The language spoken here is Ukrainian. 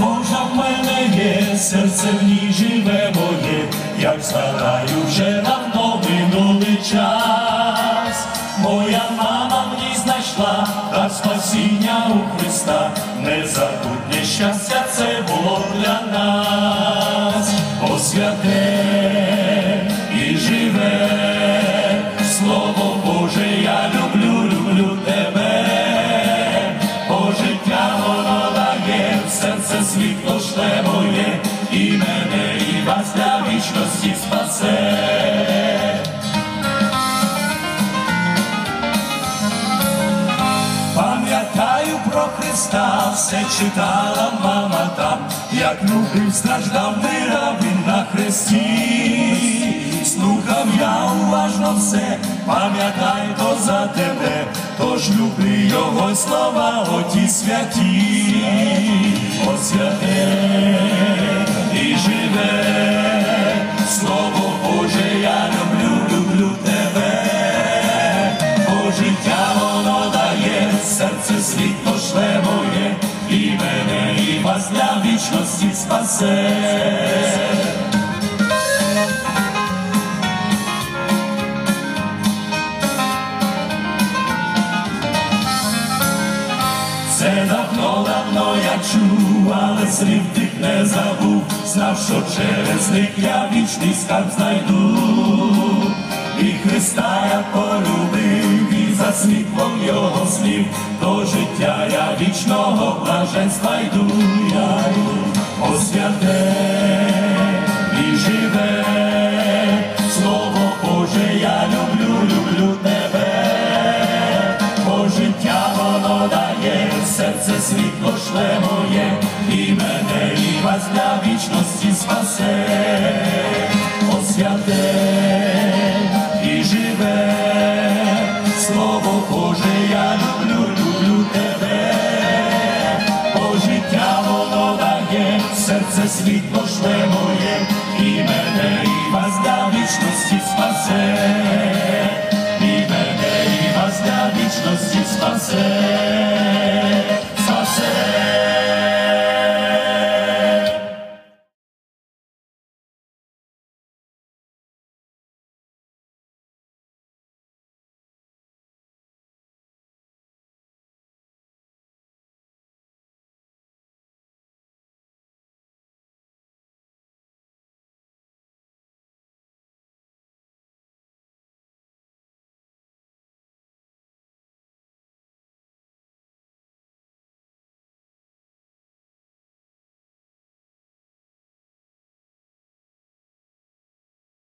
Божа в мене є, серце в ній живе моє, як згадаю вже давно минулий час. Моя мама в ній знайшла дар спасіння у Христа, незабутнє щастя це було для нас, О святе все читала мама там, як любив, страждав, мирав він на хресті. Слухав я уважно все, пам'ятай то за тебе, тож люби його слова, оті святі, о святе спасе. Це давно, давно я чув, але слів тих не забув, знав, що через них я вічний скарб знайду. І Христа я полюбив, і за світлом його слів, до життя я вічного блаженства йду, я йду, освяте і живе, слово Боже, я люблю, люблю тебе, бо життя воно дає, серце світло шле моє, і мене, і вас для вічності спасе, освяте і живе. svi poštujemo i mene i vas da vičnosti spase. I mene i vas da vičnosti spase.